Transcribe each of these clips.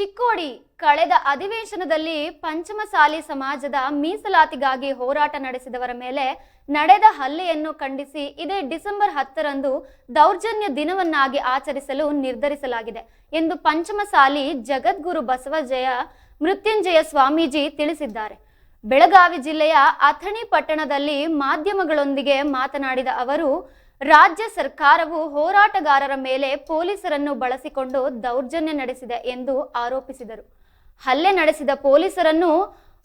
ಚಿಕ್ಕೋಡಿ ಕಳೆದ ಅಧಿವೇಶನದಲ್ಲಿ ಪಂಚಮಸಾಲಿ ಸಮಾಜದ ಮೀಸಲಾತಿಗಾಗಿ ಹೋರಾಟ ನಡೆಸಿದವರ ಮೇಲೆ ನಡೆದ ಹಲ್ಲೆಯನ್ನು ಖಂಡಿಸಿ ಇದೇ ಡಿಸೆಂಬರ್ ಹತ್ತರಂದು ದೌರ್ಜನ್ಯ ದಿನವನ್ನಾಗಿ ಆಚರಿಸಲು ನಿರ್ಧರಿಸಲಾಗಿದೆ ಎಂದು ಪಂಚಮಸಾಲಿ ಜಗದ್ಗುರು ಬಸವಜಯ ಮೃತ್ಯುಂಜಯ ಸ್ವಾಮೀಜಿ ತಿಳಿಸಿದ್ದಾರೆ. ಬೆಳಗಾವಿ ಜಿಲ್ಲೆಯ ಅಥಣಿ ಪಟ್ಟಣದಲ್ಲಿ ಮಾಧ್ಯಮಗಳೊಂದಿಗೆ ಮಾತನಾಡಿದ ಅವರು ರಾಜ್ಯ ಸರ್ಕಾರವು ಹೋರಾಟಗಾರರ ಮೇಲೆ ಪೊಲೀಸರನ್ನು ಬಳಸಿಕೊಂಡು ದೌರ್ಜನ್ಯ ನಡೆಸಿದೆ ಎಂದು ಆರೋಪಿಸಿದರು. ಹಲ್ಲೆ ನಡೆಸಿದ ಪೊಲೀಸರನ್ನು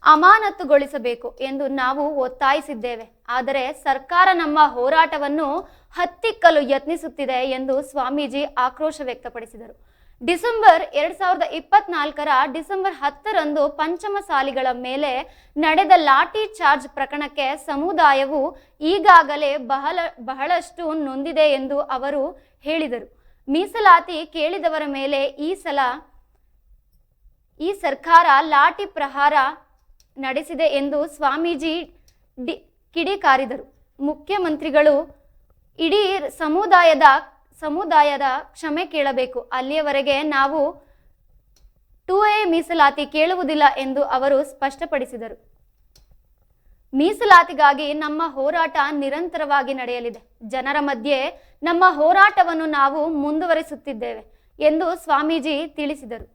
ಅಮಾನತುಗೊಳಿಸಬೇಕು ಎಂದು ನಾವು ಒತ್ತಾಯಿಸಿದ್ದೇವೆ. ಆದರೆ ಸರ್ಕಾರ ನಮ್ಮ ಹೋರಾಟವನ್ನು ಹತ್ತಿಕ್ಕಲು ಯತ್ನಿಸುತ್ತಿದೆ ಎಂದು ಸ್ವಾಮೀಜಿ ಆಕ್ರೋಶ ವ್ಯಕ್ತಪಡಿಸಿದರು. ಡಿಸೆಂಬರ್ ಎರಡ್ ಸಾವಿರದ ಇಪ್ಪತ್ನಾಲ್ಕರ ಡಿಸೆಂಬರ್ ಹತ್ತರಂದು ಪಂಚಮಸಾಲಿಗಳ ಮೇಲೆ ನಡೆದ ಲಾಠಿ ಚಾರ್ಜ್ ಪ್ರಕರಣಕ್ಕೆ ಸಮುದಾಯವು ಈಗಾಗಲೇ ಬಹಳ, ಬಹಳಷ್ಟು ನೊಂದಿದೆ ಎಂದು ಅವರು ಹೇಳಿದರು. ಮೀಸಲಾತಿ ಕೇಳಿದವರ ಮೇಲೆ ಈ ಸಲ, ಈ ಸರ್ಕಾರ ಲಾಠಿ ಪ್ರಹಾರ ನಡೆಸಿದೆ ಎಂದು ಸ್ವಾಮೀಜಿ ಡಿ, ಕಿಡಿಕಾರಿದರು. ಮುಖ್ಯಮಂತ್ರಿಗಳು ಇಡೀ ಸಮುದಾಯದ ಸಮುದಾಯದ ಕ್ಷಮೆ ಕೇಳಬೇಕು. ಅಲ್ಲಿಯವರೆಗೆ ನಾವು ಟು ಎ ಮೀಸಲಾತಿ ಕೇಳುವುದಿಲ್ಲ ಎಂದು ಅವರು ಸ್ಪಷ್ಟಪಡಿಸಿದರು. ಮೀಸಲಾತಿಗಾಗಿ ನಮ್ಮ ಹೋರಾಟ ನಿರಂತರವಾಗಿ ನಡೆಯಲಿದೆ. ಜನರ ಮಧ್ಯೆ ನಮ್ಮ ಹೋರಾಟವನ್ನು ನಾವು ಮುಂದುವರಿಸುತ್ತಿದ್ದೇವೆ ಎಂದು ಸ್ವಾಮೀಜಿ ತಿಳಿಸಿದರು.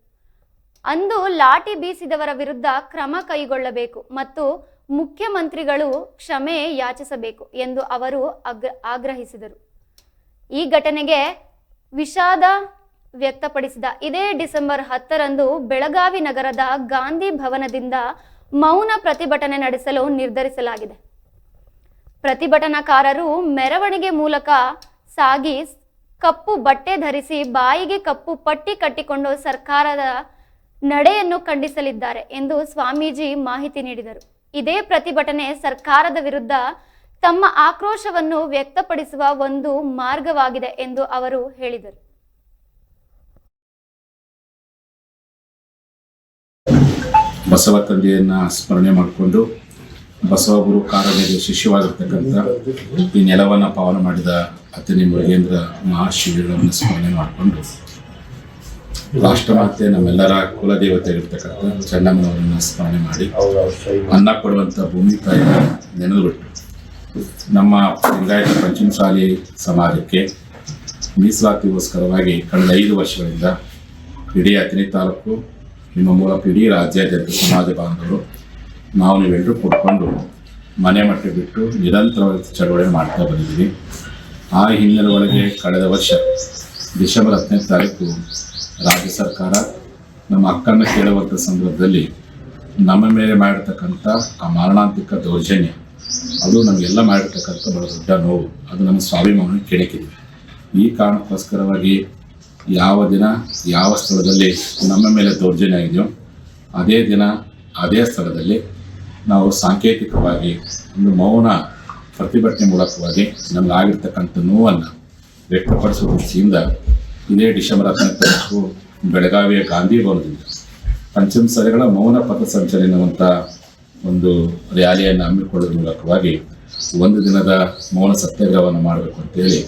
ಅಂದು ಲಾಠಿ ಬೀಸಿದವರ ವಿರುದ್ಧ ಕ್ರಮ ಕೈಗೊಳ್ಳಬೇಕು ಮತ್ತು ಮುಖ್ಯಮಂತ್ರಿಗಳು ಕ್ಷಮೆ ಯಾಚಿಸಬೇಕು ಎಂದು ಅವರು ಆಗ್ರಹಿಸಿದರು. ಈ ಘಟನೆಗೆ ವಿಷಾದ ವ್ಯಕ್ತಪಡಿಸಿದ. ಇದೇ ಡಿಸೆಂಬರ್ ಹತ್ತರಂದು ಬೆಳಗಾವಿ ನಗರದ ಗಾಂಧಿ ಭವನದಿಂದ ಮೌನ ಪ್ರತಿಭಟನೆ ನಡೆಸಲು ನಿರ್ಧರಿಸಲಾಗಿದೆ. ಪ್ರತಿಭಟನಾಕಾರರು ಮೆರವಣಿಗೆ ಮೂಲಕ ಸಾಗಿ ಕಪ್ಪು ಬಟ್ಟೆ ಧರಿಸಿ ಬಾಯಿಗೆ ಕಪ್ಪು ಪಟ್ಟಿ ಕಟ್ಟಿಕೊಂಡು ಸರ್ಕಾರದ ನಡೆಯನ್ನು ಖಂಡಿಸಲಿದ್ದಾರೆ ಎಂದು ಸ್ವಾಮೀಜಿ ಮಾಹಿತಿ ನೀಡಿದರು. ಇದೇ ಪ್ರತಿಭಟನೆ ಸರ್ಕಾರದ ವಿರುದ್ಧ ತಮ್ಮ ಆಕ್ರೋಶವನ್ನು ವ್ಯಕ್ತಪಡಿಸುವ ಒಂದು ಮಾರ್ಗವಾಗಿದೆ ಎಂದು ಅವರು ಹೇಳಿದರು. ಬಸವ ತಂದೆಯನ್ನ ಸ್ಮರಣೆ ಮಾಡಿಕೊಂಡು ಬಸವ ಗುರು ಕಾರಣಿಗೆ ಶಿಷ್ಯವಾಗಿರ್ತಕ್ಕಂಥ ಈ ನೆಲವನ್ನು ಪಾವನ ಮಾಡಿದ ಅತನಿ ಮುರುಗೇಂದ್ರ ಮಹಾಶಿವಿಗಳನ್ನು ಸ್ಮರಣೆ ಮಾಡಿಕೊಂಡು ರಾಷ್ಟ್ರಮಾತೆ ನಮ್ಮೆಲ್ಲರ ಕುಲದೇವತೆಯಾಗಿರ್ತಕ್ಕಂಥ ಚೆನ್ನಮ್ಮನವರನ್ನ ಸ್ಮರಣೆ ಮಾಡಿ ಅನ್ನ ಕೊಡುವಂಥ ಭೂಮಿ ತಾಯಿನ ನೆನೆದುಬಿಟ್ಟು ನಮ್ಮ ಲಿಂಗಾಯತ ಪಂಚಮಸಾಲಿ ಸಮಾಜಕ್ಕೆ ಮೀಸಲಾತಿಗೋಸ್ಕರವಾಗಿ ಕಳೆದ ಐದು ವರ್ಷಗಳಿಂದ ಇಡೀ ಹತ್ತನೇ ತಾಲೂಕು, ನಿಮ್ಮ ಮೂಲಕ ಇಡೀ ರಾಜ್ಯಾದ್ಯಂತ ಸಮಾಜ ಬಾಂಧವರು, ನಾವು ನೀವೆಲ್ಲರೂ ಕೊಟ್ಕೊಂಡು ಮನೆ ಮಟ್ಟ ಬಿಟ್ಟು ನಿರಂತರವಾಗಿ ಚಳವಳಿ ಮಾಡ್ತಾ ಬಂದಿದ್ದೀವಿ. ಆ ಹಿನ್ನೆಲೆ ಒಳಗೆ ಕಳೆದ ವರ್ಷ ಡಿಸೆಂಬರ್ ಹತ್ತನೇ ತಾರೀಕು ರಾಜ್ಯ ಸರ್ಕಾರ ನಮ್ಮ ಅಕ್ಕನ ಕೇಳುವಂಥ ಸಂದರ್ಭದಲ್ಲಿ ನಮ್ಮ ಮೇಲೆ ಮಾಡಿರ್ತಕ್ಕಂಥ ಆ ಮಾರಣಾಂತಿಕ ದೌರ್ಜನ್ಯ ಅದು ನಮಗೆಲ್ಲ ಮಾಡಿರ್ತಕ್ಕಂಥ ಬಹಳ ದೊಡ್ಡ ನೋವು. ಅದು ನಮ್ಮ ಸ್ವಾಭಿಮಾನ ಕೆಣಕಿದೆ. ಈ ಕಾರಣಕ್ಕೋಸ್ಕರವಾಗಿ ಯಾವ ದಿನ, ಯಾವ ಸ್ಥಳದಲ್ಲಿ ನಮ್ಮ ಮೇಲೆ ದೌರ್ಜನ್ಯ ಆಗಿದೆಯೋ ಅದೇ ದಿನ, ಅದೇ ಸ್ಥಳದಲ್ಲಿ ನಾವು ಸಾಂಕೇತಿಕವಾಗಿ ಒಂದು ಮೌನ ಪ್ರತಿಭಟನೆ ಮೂಲಕವಾಗಿ ನಮ್ಗೆ ಆಗಿರ್ತಕ್ಕಂಥ ನೋವನ್ನು ವ್ಯಕ್ತಪಡಿಸುವ ದೃಷ್ಟಿಯಿಂದ ಇದೇ ಡಿಸೆಂಬರ್ ಹತ್ತನೇ ಬೆಳಗಾವಿಯ ಗಾಂಧಿ ಭವನದಿಂದ ಪಂಚಮಸಾಲಿಗಳ ಮೌನ ಪಥ ಸಂಚಲನ ಎನ್ನುವಂಥ ಒಂದು ರ್ಯಾಲಿಯನ್ನು ಹಮ್ಮಿಕೊಳ್ಳುವ ಮೂಲಕವಾಗಿ ಒಂದು ದಿನದ ಮೌನ ಸತ್ಯಾಗ್ರಹವನ್ನು ಮಾಡಬೇಕು ಅಂತೇಳಿ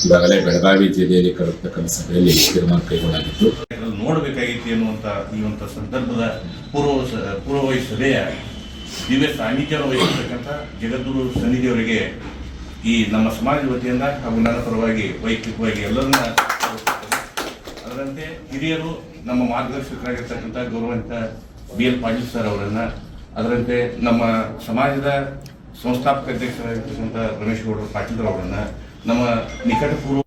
ಈಗಾಗಲೇ ಬೆಳಗಾವಿ ಜಿಲ್ಲೆಯಲ್ಲಿ ಕರೆತಕ್ಕಂಥ ಸಭೆಯಲ್ಲಿ ತೀರ್ಮಾನ ಇದ್ರಲ್ಲಿ ನೋಡಬೇಕಾಗಿತ್ತು ಎನ್ನುವಂಥ ಈ ಒಂದು ಸಂದರ್ಭದ ಪೂರ್ವ ಪೂರ್ವವಹಿ ಸಭೆಯ ದಿವ್ಯ ಸಾನ್ನಿಧ್ಯ ವಹಿಸಿರ್ತಕ್ಕಂಥ ಜಗದ್ಗುರು ಸನ್ನಿಧಿಯವರಿಗೆ ಈ ನಮ್ಮ ಸಮಾಜ ವತಿಯಿಂದ ಹಾಗೂ ನನ್ನ ಪರವಾಗಿ ವೈಯಕ್ತಿಕವಾಗಿ ಎಲ್ಲರನ್ನ ಅದರಂತೆ ಹಿರಿಯರು ನಮ್ಮ ಮಾರ್ಗದರ್ಶಕರಾಗಿರ್ತಕ್ಕಂಥ ಗೌರವಂತ ಬಿ ಎಲ್ ಪಾಟೀಲ್ ಸರ್ ಅವರನ್ನ ಅದರಂತೆ ನಮ್ಮ ಸಮಾಜದ ಸಂಸ್ಥಾಪಕ ಅಧ್ಯಕ್ಷರಾಗಿರ್ತಕ್ಕಂಥ ರಮೇಶ್ ಗೌಡರು ಪಾಟೀಲ್ ಅವರನ್ನು ನಮ್ಮ ನಿಕಟಪೂರ್ವ